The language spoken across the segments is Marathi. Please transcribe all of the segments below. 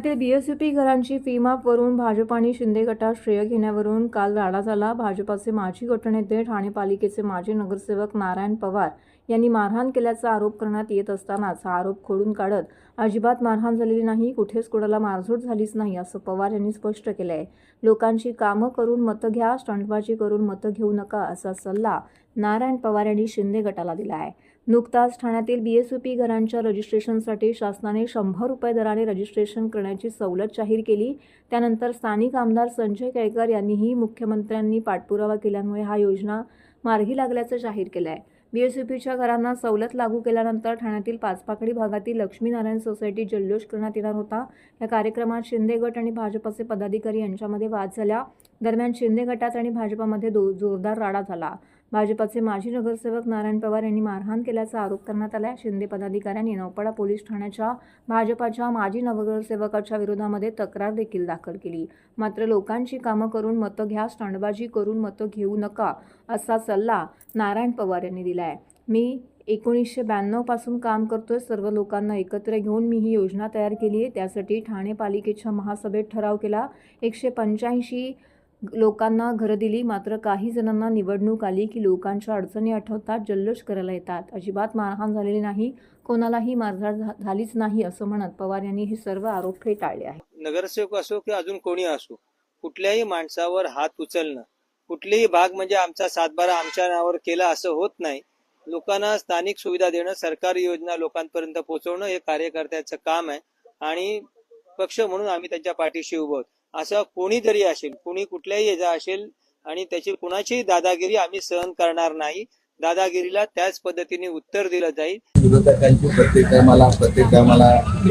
पुण्यातील बीएसयूपी घरांची फी वरून भाजप आणि शिंदे गटात श्रेय घेण्यावरून काल राडा झाला. भाजपाचे माजी गटनेते ठाणे पालिकेचे माजी नगरसेवक नारायण पवार यांनी मारहाण केल्याचा आरोप करण्यात येत असतानाच हा आरोप खोडून काढत अजिबात मारहाण झालेली नाही कुठेच कुणाला मारझोड झालीच नाही असं पवार यांनी स्पष्ट केलं आहे लोकांची कामं करून मतं घ्या स्टंटबाजी करून मतं घेऊ नका असा सल्ला नारायण पवार यांनी शिंदे गटाला दिला आहे नुकताच ठाण्यातील बी एस पी घरांच्या रजिस्ट्रेशनसाठी शासनाने शंभर रुपये दराने रजिस्ट्रेशन करण्याची सवलत जाहीर केली. त्यानंतर स्थानिक आमदार संजय केळकर यांनीही मुख्यमंत्र्यांनी पाठपुरावा केल्यामुळे हा योजना मार्गी लागल्याचं जाहीर केलं आहे बीएसयूपीच्या घरांना सवलत लागू केल्यानंतर ठाण्यातील पाचपाकडी भागातील लक्ष्मीनारायण सोसायटी जल्लोष करण्यात येणार होता. या कार्यक्रमात शिंदे गट आणि भाजपचे पदाधिकारी यांच्यामध्ये वाद झाला. दरम्यान शिंदे गटात आणि भाजपामध्ये दो जोरदार राडा झाला. भाजपाचे माजी नगरसेवक नारायण पवार यांनी मारहाण केल्याचा आरोप करण्यात आला शिंदे पदाधिकाऱ्यांनी नौपाडा पोलीस ठाण्याच्या भाजपाच्या माजी नगरसेवकाच्या विरोधामध्ये तक्रार देखील दाखल केली. मात्र लोकांची कामं करून मतं घ्या स्टंडबाजी करून मतं घेऊ नका असा सल्ला नारायण पवार यांनी दिला आहे मी एकोणीसशे ब्याण्णवपासून काम करतोय सर्व लोकांना एकत्र घेऊन मी ही योजना तयार केली आहे त्यासाठी ठाणे पालिकेच्या महासभेत ठराव केला. एकशे पंच्याऐंशी लोकांना घरं दिली मात्र काही जणांना निवडणूक आली की लोकांच्या अडचणी आठवतात जल्लोष करायला येतात. अजिबात मारहाण झालेली नाही कोणालाही मारझाड झालीच नाही असं म्हणत पवार यांनी हे सर्व आरोप फेटाळले आहेत. नगरसेवक असो की अजून कोणी असो कुठल्याही माणसावर हात उचलणं कुठलेही भाग म्हणजे आमचा सातबारा आमच्या नावावर केला असं होत नाही. लोकांना स्थानिक सुविधा देणं सरकारी योजना लोकांपर्यंत पोहोचवणं हे कार्यकर्त्याचं काम आहे आणि पक्ष म्हणून आम्ही त्यांच्या पाठीशी उभं आहोत. असं कोणी जरी असेल कुणी कुठल्याही याचा असेल आणि त्याची कुणाचीही दादागिरी आम्ही सहन करणार नाही दादागिरीला त्याच पद्धतीने उत्तर दिलं जाईल. विरोधकांची प्रत्येक टायमाला प्रत्येक टायमाला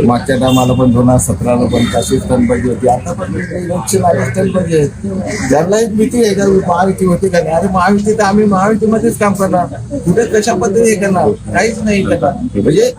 मागच्या टायमाला पण दोन हजार सतराला पण तशीच पाहिजे होती आता पण इलेक्शन आले एक भीती आहे का महायुती होती का नाही? अरे महायुती तर आम्ही महायुतीमध्येच काम करणार. कुठे कशा पद्धतीने करणार? काहीच नाही करणार. म्हणजे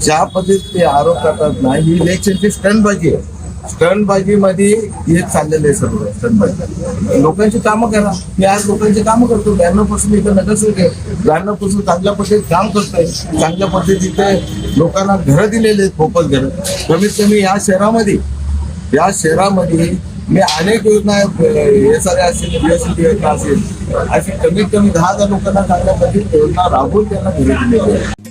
ज्या पद्धतीने ते आरोप करतात ना ही इलेक्शनची स्टंटबाजी आहे. स्टंटबाजी हे चाललेलं आहे सर्व स्टंटबाजी लोकांची कामं करा. मी आज लोकांची कामं करतो. ब्याण्णवपासून इथं नगरसेवक आहे. ब्याण्णवपासून चांगल्या पद्धतीत काम करतोय. चांगल्या पद्धतीचे लोकांना घरं दिलेले आहेत फोकस घरं. कमीत कमी या शहरामध्ये या शहरामध्ये मी अनेक योजना हे सारे असेल BSNL योजना असेल अशी कमीत कमी दहा हजार लोकांना चांगल्या पद्धतीत योजना राबवून त्यांना घरी दिलेली आहे